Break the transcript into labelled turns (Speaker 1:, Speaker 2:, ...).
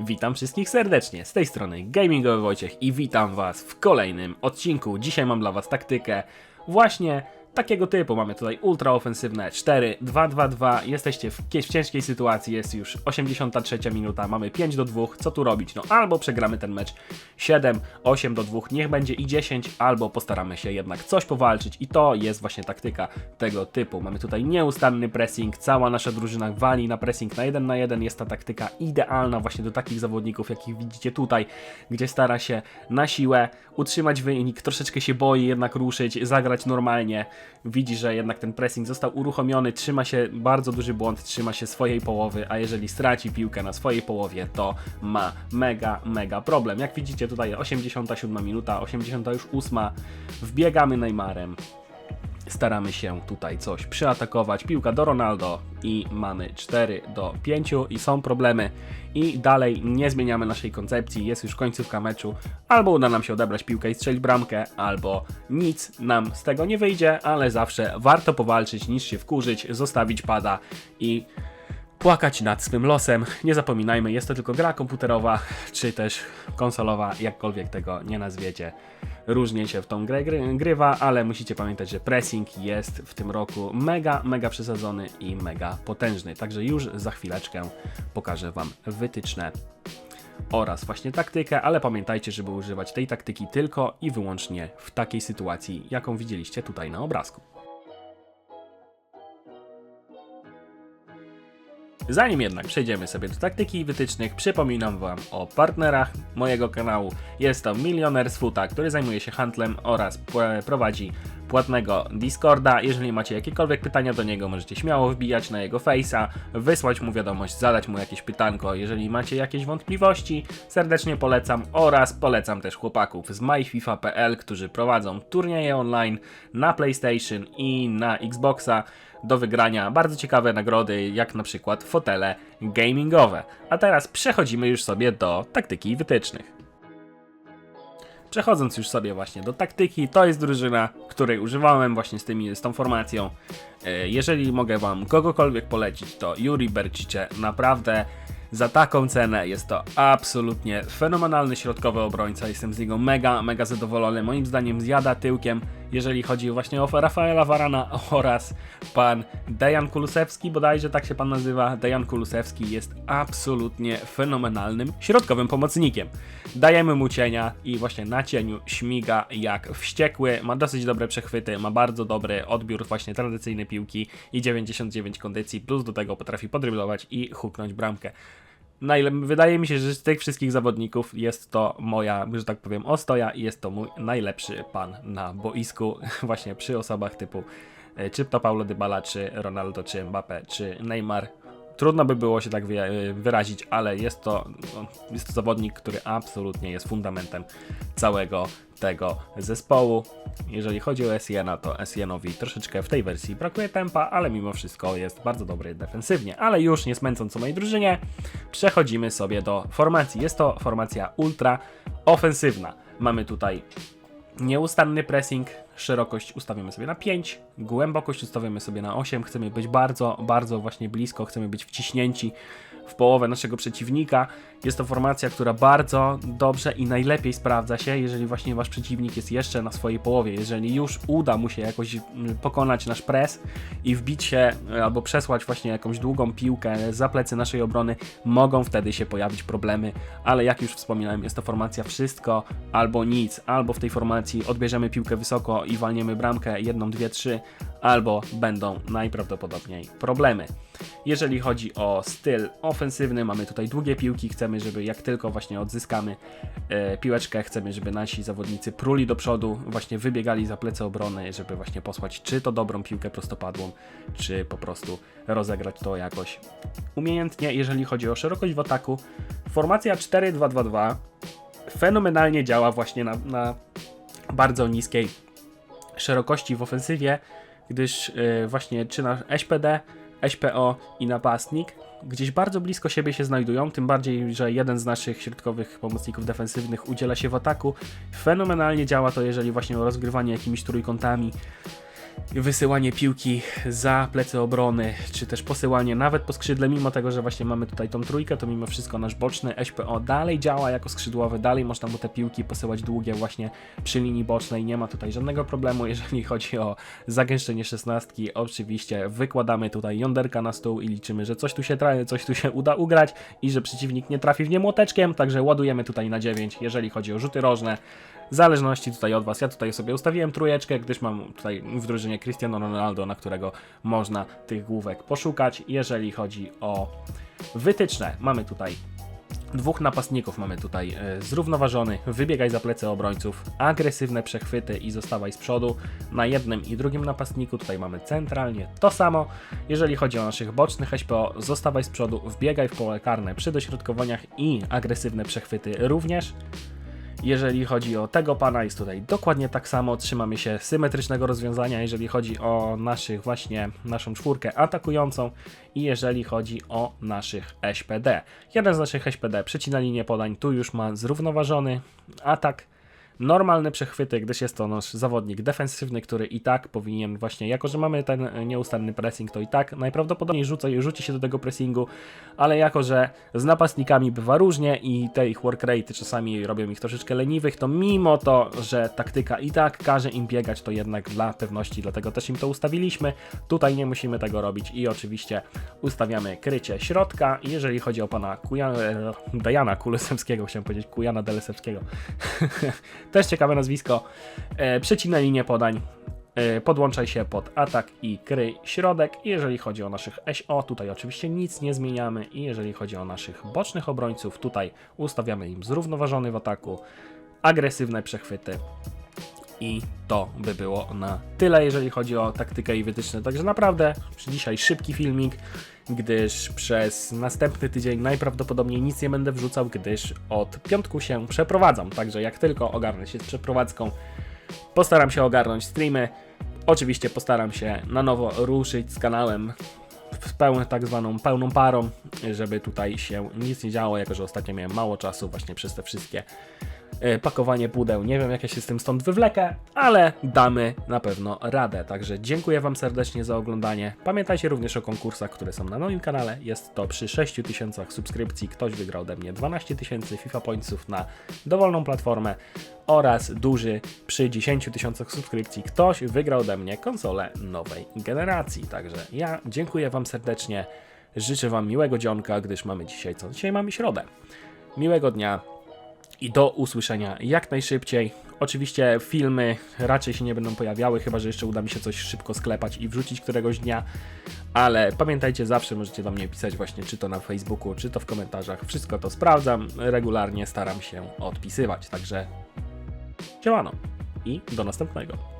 Speaker 1: Witam wszystkich serdecznie, z tej strony Gamingowy Wojciech i witam was w kolejnym odcinku. Dzisiaj mam dla was taktykę właśnie takiego typu. Mamy tutaj ultraofensywne 4-2-2-2, jesteście w, w ciężkiej sytuacji, jest już 83 minuta, mamy 5 do 2, co tu robić? No albo przegramy ten mecz 7, 8 do 2, niech będzie i 10, albo postaramy się jednak coś powalczyć. I to jest właśnie taktyka tego typu. Mamy tutaj nieustanny pressing, cała nasza drużyna wali na pressing na 1 na 1, jest ta taktyka idealna właśnie do takich zawodników, jakich widzicie tutaj, gdzie stara się na siłę utrzymać wynik, troszeczkę się boi jednak ruszyć, zagrać normalnie, widzi, że jednak ten pressing został uruchomiony, trzyma się bardzo duży błąd, trzyma się swojej połowy, a jeżeli straci piłkę na swojej połowie, to ma mega, mega problem. Jak widzicie tutaj 87 minuta, 88, wbiegamy Neymarem, staramy się tutaj coś przyatakować. Piłka do Ronaldo i mamy 4 do 5 i są problemy. I dalej nie zmieniamy naszej koncepcji, jest już końcówka meczu. Albo uda nam się odebrać piłkę i strzelić bramkę, albo nic nam z tego nie wyjdzie, ale zawsze warto powalczyć niż się wkurzyć, zostawić pada i płakać nad swym losem. Nie zapominajmy, jest to tylko gra komputerowa, czy też konsolowa, jakkolwiek tego nie nazwiecie. Różnie się w tą grę gry, grywa, ale musicie pamiętać, że pressing jest w tym roku mega, mega przesadzony i mega potężny. Także już za chwileczkę pokażę Wam wytyczne oraz właśnie taktykę, ale pamiętajcie, żeby używać tej taktyki tylko i wyłącznie w takiej sytuacji, jaką widzieliście tutaj na obrazku. Zanim jednak przejdziemy sobie do taktyki i wytycznych, przypominam Wam o partnerach mojego kanału. Jest to Milioner z Futa, który zajmuje się handlem oraz prowadzi płatnego Discorda. Jeżeli macie jakiekolwiek pytania do niego, możecie śmiało wbijać na jego face'a, wysłać mu wiadomość, zadać mu jakieś pytanko. Jeżeli macie jakieś wątpliwości, serdecznie polecam oraz polecam też chłopaków z myfifa.pl, którzy prowadzą turnieje online na PlayStation i na Xboxa do wygrania bardzo ciekawe nagrody, jak na przykład fotele gamingowe. A teraz przechodzimy już sobie do taktyki wytycznych. Przechodząc już sobie właśnie do taktyki, to jest drużyna, której używałem właśnie z, tymi, z tą formacją. E, Jeżeli mogę Wam kogokolwiek polecić, to Juri Bercice. Naprawdę za taką cenę jest to absolutnie fenomenalny środkowy obrońca. Jestem z niego mega, mega zadowolony. Moim zdaniem zjada tyłkiem, jeżeli chodzi właśnie o Rafaela Varana oraz pan Dejan Kulusewski, bodajże tak się pan nazywa. Dejan Kulusewski jest absolutnie fenomenalnym środkowym pomocnikiem. Dajemy mu cienia i właśnie na cieniu śmiga jak wściekły, ma dosyć dobre przechwyty, ma bardzo dobry odbiór właśnie tradycyjnej piłki i 99 kondycji, plus do tego potrafi podryblować i huknąć bramkę. Wydaje mi się, że z tych wszystkich zawodników jest to moja, że tak powiem, ostoja i jest to mój najlepszy pan na boisku, właśnie przy osobach typu e, czy to Paulo Dybala, czy Ronaldo, czy Mbappe, czy Neymar. Trudno by było się tak wy- wyrazić, ale jest to, no, jest to zawodnik, który absolutnie jest fundamentem całego tego zespołu. Jeżeli chodzi o Esiena, to Esienowi troszeczkę w tej wersji brakuje tempa, ale mimo wszystko jest bardzo dobry defensywnie. Ale już nie smęcąc o mojej drużynie, przechodzimy sobie do formacji. Jest to formacja ultra ofensywna. Mamy tutaj nieustanny pressing, szerokość ustawimy sobie na 5, głębokość ustawimy sobie na 8, chcemy być bardzo, bardzo właśnie blisko, chcemy być wciśnięci w połowę naszego przeciwnika. Jest to formacja, która bardzo dobrze i najlepiej sprawdza się, jeżeli właśnie wasz przeciwnik jest jeszcze na swojej połowie, jeżeli już uda mu się jakoś mm, pokonać nasz pres i wbić się e, albo przesłać właśnie jakąś długą piłkę za plecy naszej obrony, mogą wtedy się pojawić problemy, ale jak już wspominałem, jest to formacja wszystko albo nic, albo w tej formacji odbierzemy piłkę wysoko i walniemy bramkę jedną, dwie, trzy, albo będą najprawdopodobniej problemy. Jeżeli chodzi o styl ofensywny, mamy tutaj długie piłki, chcemy, żeby jak tylko właśnie odzyskamy e, piłeczkę, chcemy, żeby nasi zawodnicy pruli do przodu, właśnie wybiegali za plecy obrony, żeby właśnie posłać czy to dobrą piłkę prostopadłą, czy po prostu rozegrać to jakoś umiejętnie. Jeżeli chodzi o szerokość w ataku, formacja 4-2-2-2 fenomenalnie działa właśnie na, na bardzo niskiej szerokości w ofensywie, gdyż yy, właśnie czy na SPD, SPO i napastnik gdzieś bardzo blisko siebie się znajdują, tym bardziej, że jeden z naszych środkowych pomocników defensywnych udziela się w ataku. Fenomenalnie działa to, jeżeli właśnie o rozgrywanie jakimiś trójkątami wysyłanie piłki za plecy obrony, czy też posyłanie nawet po skrzydle, mimo tego, że właśnie mamy tutaj tą trójkę, to mimo wszystko nasz boczny SPO dalej działa jako skrzydłowy, dalej można mu te piłki posyłać długie właśnie przy linii bocznej, nie ma tutaj żadnego problemu, jeżeli chodzi o zagęszczenie szesnastki, oczywiście wykładamy tutaj jąderka na stół i liczymy, że coś tu się tra- coś tu się uda ugrać i że przeciwnik nie trafi w nie młoteczkiem, także ładujemy tutaj na 9, jeżeli chodzi o rzuty rożne, w zależności tutaj od Was. Ja tutaj sobie ustawiłem trójeczkę, gdyż mam tutaj w drużynie Cristiano Ronaldo, na którego można tych główek poszukać. Jeżeli chodzi o wytyczne, mamy tutaj dwóch napastników, mamy tutaj e, zrównoważony, wybiegaj za plecy obrońców, agresywne przechwyty i zostawaj z przodu. Na jednym i drugim napastniku tutaj mamy centralnie to samo. Jeżeli chodzi o naszych bocznych SPO, zostawaj z przodu, wbiegaj w pole karne przy dośrodkowaniach i agresywne przechwyty również. Jeżeli chodzi o tego pana, jest tutaj dokładnie tak samo. Trzymamy się symetrycznego rozwiązania, jeżeli chodzi o naszych właśnie naszą czwórkę atakującą i jeżeli chodzi o naszych SPD. Jeden z naszych SPD przecina linię podań, tu już ma zrównoważony atak. Normalne przechwyty, gdyż jest to nasz zawodnik defensywny, który i tak powinien właśnie, jako że mamy ten nieustanny pressing, to i tak najprawdopodobniej rzuca, rzuci się do tego pressingu, ale jako że z napastnikami bywa różnie i te ich work rate czasami robią ich troszeczkę leniwych, to mimo to, że taktyka i tak każe im biegać, to jednak dla pewności, dlatego też im to ustawiliśmy. Tutaj nie musimy tego robić i oczywiście ustawiamy krycie środka. Jeżeli chodzi o pana Kujana, e, Dejana Kulesewskiego, chciałem powiedzieć Kujana Delesewskiego, też ciekawe nazwisko, e, przecina linię podań, e, podłączaj się pod atak i kryj środek. Jeżeli chodzi o naszych SO, tutaj oczywiście nic nie zmieniamy. I jeżeli chodzi o naszych bocznych obrońców, tutaj ustawiamy im zrównoważony w ataku, agresywne przechwyty. I to by było na tyle, jeżeli chodzi o taktykę i wytyczne. Także naprawdę dzisiaj szybki filmik, gdyż przez następny tydzień najprawdopodobniej nic nie będę wrzucał, gdyż od piątku się przeprowadzam. Także jak tylko ogarnę się z przeprowadzką, postaram się ogarnąć streamy. Oczywiście postaram się na nowo ruszyć z kanałem w pełną, tak zwaną pełną parą, żeby tutaj się nic nie działo, jako że ostatnio miałem mało czasu właśnie przez te wszystkie pakowanie pudeł. Nie wiem, jak ja się z tym stąd wywlekę, ale damy na pewno radę. Także dziękuję Wam serdecznie za oglądanie. Pamiętajcie również o konkursach, które są na moim kanale. Jest to przy 6000 subskrypcji. Ktoś wygrał ode mnie 12 tysięcy FIFA Pointsów na dowolną platformę oraz duży przy 10 tysiącach subskrypcji. Ktoś wygrał ode mnie konsolę nowej generacji. Także ja dziękuję Wam serdecznie. Życzę Wam miłego dzionka, gdyż mamy dzisiaj co? Dzisiaj mamy środę. Miłego dnia i do usłyszenia jak najszybciej. Oczywiście filmy raczej się nie będą pojawiały, chyba że jeszcze uda mi się coś szybko sklepać i wrzucić któregoś dnia. Ale pamiętajcie, zawsze możecie do mnie pisać właśnie czy to na Facebooku, czy to w komentarzach. Wszystko to sprawdzam, regularnie staram się odpisywać. Także działano i do następnego.